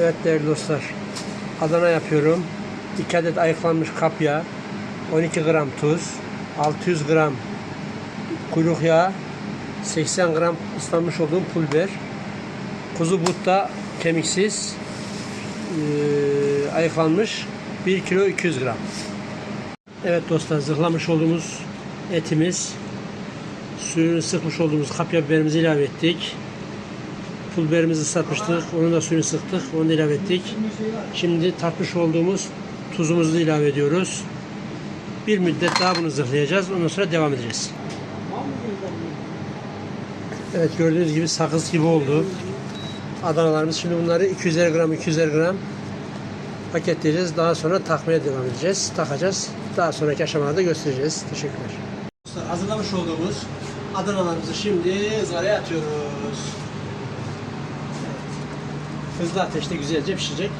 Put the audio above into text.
Evet değerli dostlar. Adana yapıyorum. 2 adet ayıklanmış kapya, 12 gram tuz, 600 gram kuyruk yağı, 80 gram ıslanmış olduğum pul kuzu butta kemiksiz, eee, ayıklanmış 1 kilo 200 gram. Evet dostlar zırhlamış olduğumuz etimiz, suyunu sıkmış olduğumuz kapya biberimizi ilave ettik. Pul biberimizi ıslatmıştık. Onu da suyunu sıktık. Onu da ilave ettik. Şimdi tartmış olduğumuz tuzumuzu ilave ediyoruz. Bir müddet daha bunu zırhlayacağız. Ondan sonra devam edeceğiz. Evet gördüğünüz gibi sakız gibi oldu. Adanalarımız. Şimdi bunları 250 gram 250 gram paketleyeceğiz. Daha sonra takmaya devam edeceğiz. Takacağız. Daha sonraki aşamalarda göstereceğiz. Teşekkürler. Hazırlamış olduğumuz Adanalarımızı şimdi ızgaraya atıyoruz. Hızlı ateşte güzelce pişecek.